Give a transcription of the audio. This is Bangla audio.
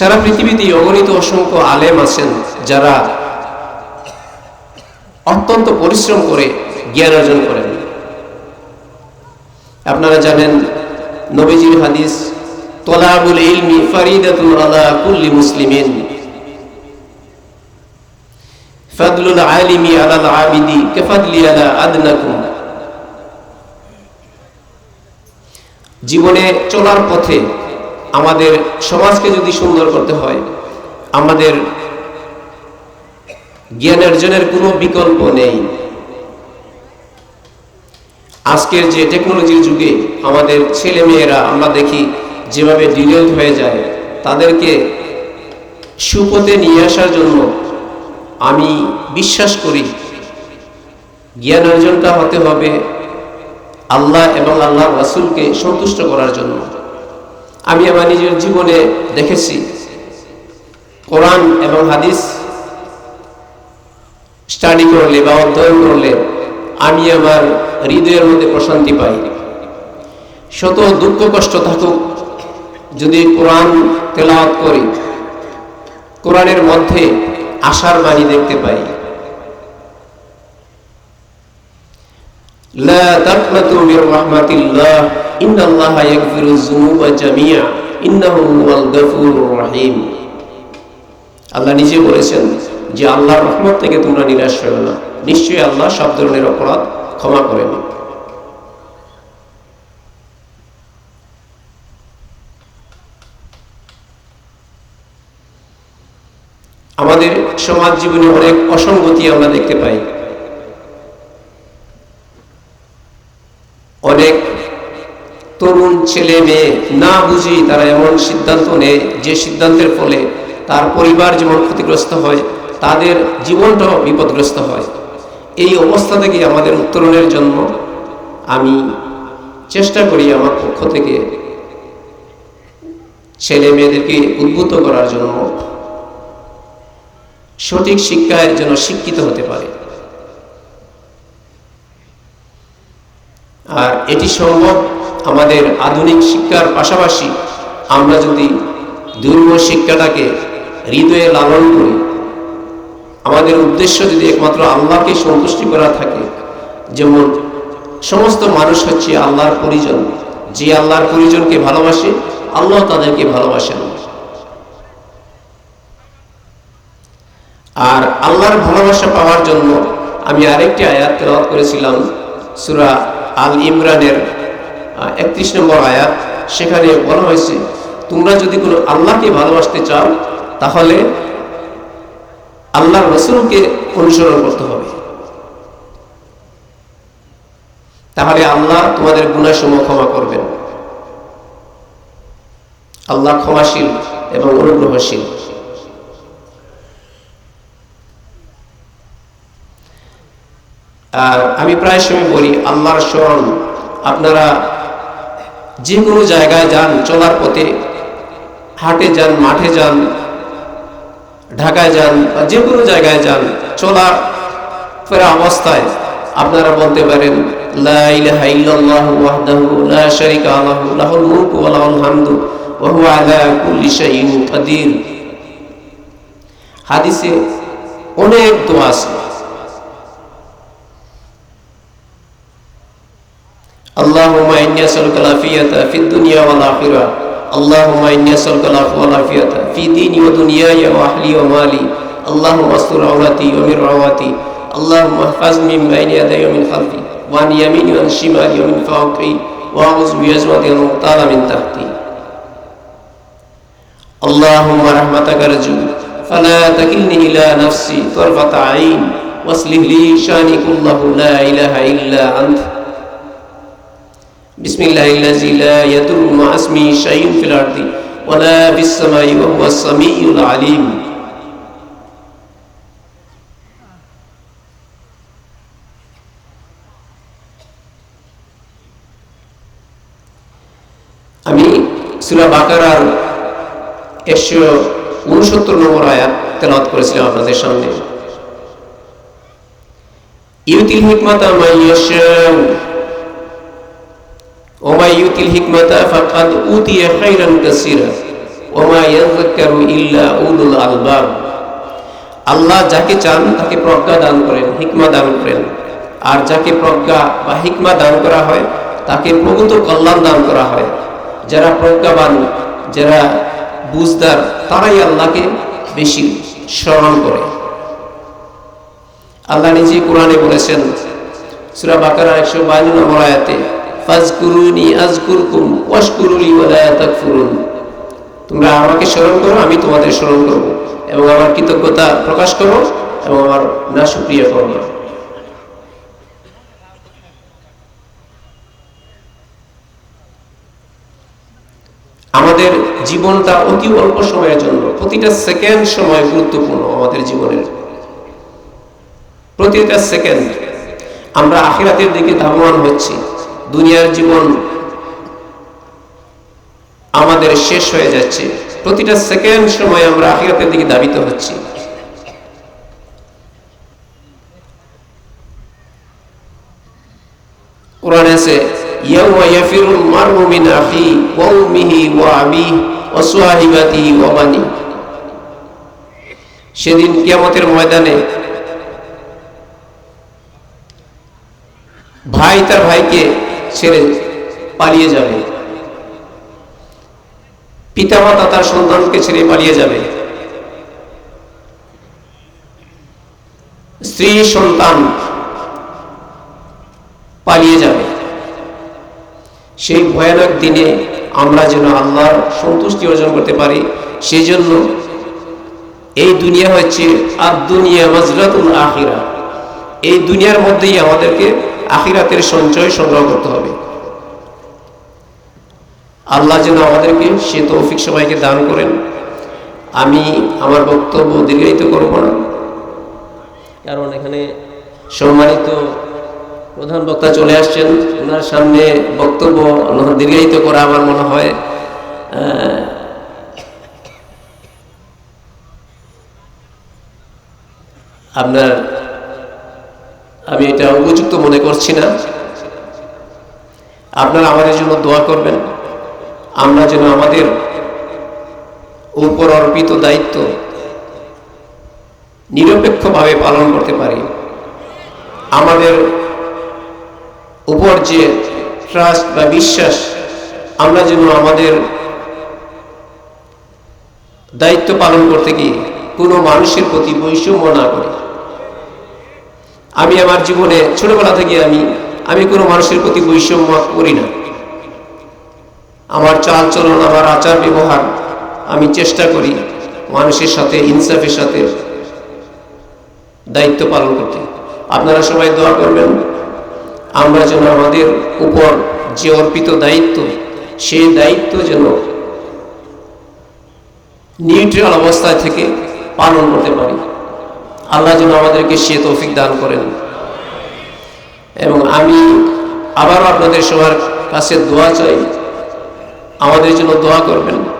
সারা পৃথিবীতে অগণিত অসংখ্য আলেম আছেন যারা অত্যন্ত পরিশ্রম করে জ্ঞান অর্জন করেন। আপনারা জানেন, নবীজির হাদিস, তোলাবুল ইলমি ফারিদাতুল আলা কুল্লি মুসলিমিন। ফাদলুল আলিমি আলাল আবিদি কেফাদলি আলা আদনাকুম। জীবনে চলার পথে আমাদের সমাজকে যদি সুন্দর করতে হয়, আমাদের জ্ঞান অর্জনের কোনো বিকল্প নেই। আজকের যে টেকনোলজির যুগে আমাদের ছেলে মেয়েরা আমরা দেখি যেভাবে ডিলেট হয়ে যায়, তাদেরকে সুপথে নিয়ে আসার জন্য আমি বিশ্বাস করি, জ্ঞান অর্জনটা হতে হবে আল্লাহ এবং আল্লাহ রাসুলকে সন্তুষ্ট করার জন্য। আমি আমার নিজের জীবনে দেখেছি। কোরআন এবং হাদিস স্টাডি করলে বা অধ্যয়ন করলে আমি আমার হৃদয়ের মধ্যে প্রশান্তি পাই। শত দুঃখ কষ্ট থাকুক যদি কোরআন তেলাওয়াত করি। কোরআনের মধ্যে আশার বাণী দেখতে পাই। لا تقنطوا من رحمة الله إن الله يغفر الذنوب جميعا إنه هو الغفور الرحيم আল্লাহ নিজে বলেছেন যে আল্লাহর রহমত থেকে তোমরা নিরাশ হয়ে না নিশ্চয়ই আল্লাহ সব ধরনের অপরাধ ক্ষমা করেন আমাদের সমাজ জীবনে অনেক অসঙ্গতি আমরা দেখতে পাই অনেক তরুণ ছেলে মেয়ে না বুঝি তারা এমন সিদ্ধান্ত নেয় যে সিদ্ধান্তের ফলে তার পরিবার যেমন ক্ষতিগ্রস্ত হয়, তাদের জীবনটাও বিপদগ্রস্ত হয়। এই অবস্থা থেকে আমাদের উত্তরণের জন্য আমি চেষ্টা করি আমার পক্ষ থেকে ছেলে মেয়েদেরকে উদ্বুদ্ধ করার জন্য সঠিক শিক্ষায় যেন শিক্ষিত হতে পারে। আর এটি সম্ভব আমাদের আধুনিক শিক্ষার পাশাপাশি আমরা যদি দুর্ব শিক্ষাটাকে হৃদয়ে লালন করি, আমাদের উদ্দেশ্য যদি একমাত্র আল্লাহকে সন্তুষ্টি করা থাকে, যেমন সমস্ত মানুষ হচ্ছে আল্লাহর পরিজন, যে আল্লাহর পরিজনকে ভালোবাসে, আল্লাহ তাদেরকে ভালোবাসেন। আর আল্লাহর ভালোবাসা পাওয়ার জন্য আমি আরেকটি আয়াত তেলাওয়াত করেছিলাম, সুরা আল ইমরানের একত্রিশ নম্বর আয়াত, সেখানে বলা হয়েছে, তোমরা যদি কোনো আল্লাহকে ভালোবাসতে চাও, তাহলে আল্লাহর রসুলকে অনুসরণ করতে হবে। তাহলে আল্লাহ তোমাদের গুণাসমূহ ক্ষমা করবেন। আল্লাহ ক্ষমাশীল এবং অনুগ্রহশীল। আমি প্রায় সময় বলি, আল্লাহর স্মরণ, আপনারা যে কোনো জায়গায় যান, চলার পথে, হাটে যান, মাঠে যান, ঢাকায় যান বা যে কোনো জায়গায় যান চলা ফেরা অবস্থায় আপনারা বলতে পারেন, লা হাদিসে অনেক দোয়া আছে। اللهم إني أسألك العافية في الدنيا والآخرة. اللهم إني أسألك العفو والعافية في ديني ودنياي وأهلي ومالي. اللهم استر عورتي ومن رواتي اللهم احفظني من بين يدي ومن خلفي. وعن يميني وعن شمالي ومن فوقي. وأعوذ بعظمتك أن أغتال من تحتي. اللهم رحمتك أرجو. فلا تكلني إلى نفسي طرفة عين. واصلح لي شأني كله. لا إله إلا أنت. بسم الله الذي لا يضر مع اسمه شيء في الأرض ولا في السماء وهو السميع العليم আমি সুরা বাকারার একশো উনসত্তর নম্বর আয়াত তেলাওয়াত করেছিলাম আপনাদের সামনে ইউতিল হিকমাতা মাইয়াশাউ ومن يؤت الحكمة فقد أوتي خيرا كثيرا ওমা ইয়াযাক্কারু ইল্লা উলুল আলবাব আল্লাহ যাকে চান তাকে প্রজ্ঞা দান করেন হিকমা দান করেন আর যাকে প্রজ্ঞা বা হিকমা দান করা হয় তাকে প্রভূত কল্যাণ দান করা হয় যারা প্রজ্ঞাবান যারা বুঝদার তারাই আল্লাহকে বেশি স্মরণ করে আল্লাহ নিজে কোরআনে বলেছেন সূরা বাকারা 152 নম্বর আয়াতে ফাজকুরুনি আজকুরকুম, ওয়াশকুরুলি ওয়ালা তাকফুরুন। তোমরা আমাকে স্মরণ করো, আমি তোমাদের স্মরণ করব। এবং আমার কৃতজ্ঞতা প্রকাশ করো, এবং আমার না সুক্রিয়া করো না। আমাদের জীবনটা অতি অল্প সময়ের জন্য, প্রতিটা সেকেন্ড সময় গুরুত্বপূর্ণ আমাদের জীবনের। প্রতিটা সেকেন্ড আমরা আখিরাতের দিকে ধাবমান হচ্ছি। দুনিয়ার জীবন আমাদের শেষ হয়ে যাচ্ছে। প্রতিটা সেকেন্ড সময় আমরা আখিরাতের দিকে দাবিত হচ্ছি। সেদিন কিয়ামতের ময়দানে ভাই তার ভাইকে ছেড়ে পালিয়ে যাবে। পিতামাতা তার সন্তানকে ছেড়ে পালিয়ে যাবে। স্ত্রী সন্তান পালিয়ে যাবে। সেই ভয়ানক দিনে আমরা যেন আল্লাহর সন্তুষ্টি অর্জন করতে পারি সেই জন্য এই দুনিয়া হচ্ছে আর দুনিয়া মাজরাতুল আখিরা। এই দুনিয়ার মধ্যেই আমাদেরকে আখিরাতের সঞ্চয় সংগ্রহ করতে হবে। আল্লাহ যেন আমাদেরকে সে তৌফিক সবাইকে দান করেন। আমি আমার বক্তব্য দীর্ঘায়িত করব না। কারণ এখানে সম্মানিত প্রধান বক্তা চলে আসছেন। ওনার সামনে বক্তব্য দীর্ঘায়িত করা আমার মনে হয় আপনার আমি এটা উপযুক্ত মনে করছি না। আপনারা আমাদের জন্য দোয়া করবেন। আমরা যেন আমাদের উপর অর্পিত দায়িত্ব নিরপেক্ষভাবে পালন করতে পারি। আমাদের উপর যে ট্রাস্ট বা বিশ্বাস, আমরা যেন আমাদের দায়িত্ব পালন করতে গিয়ে কোনো মানুষের প্রতি বৈষম্য না করি। আমি আমার জীবনে ছোটবেলা থেকে আমি আমি কোনো মানুষের প্রতি বৈষম্য করি না। আমার চাল চলন আমার আচার ব্যবহার আমি চেষ্টা করি মানুষের সাথে, ইনসাফের সাথে দায়িত্ব পালন করতে। আপনারা সবাই দোয়া করবেন, আমরা যেন আমাদের উপর যে অর্পিত দায়িত্ব, সেই দায়িত্ব যেন নিউট্রাল অবস্থায় থেকে পালন করতে পারি। আল্লাহ যেন আমাদেরকে সে তৌফিক দান করেন। এবং আমি আবারও আপনাদের সবার কাছে দোয়া চাই। আমাদের জন্য দোয়া করবেন।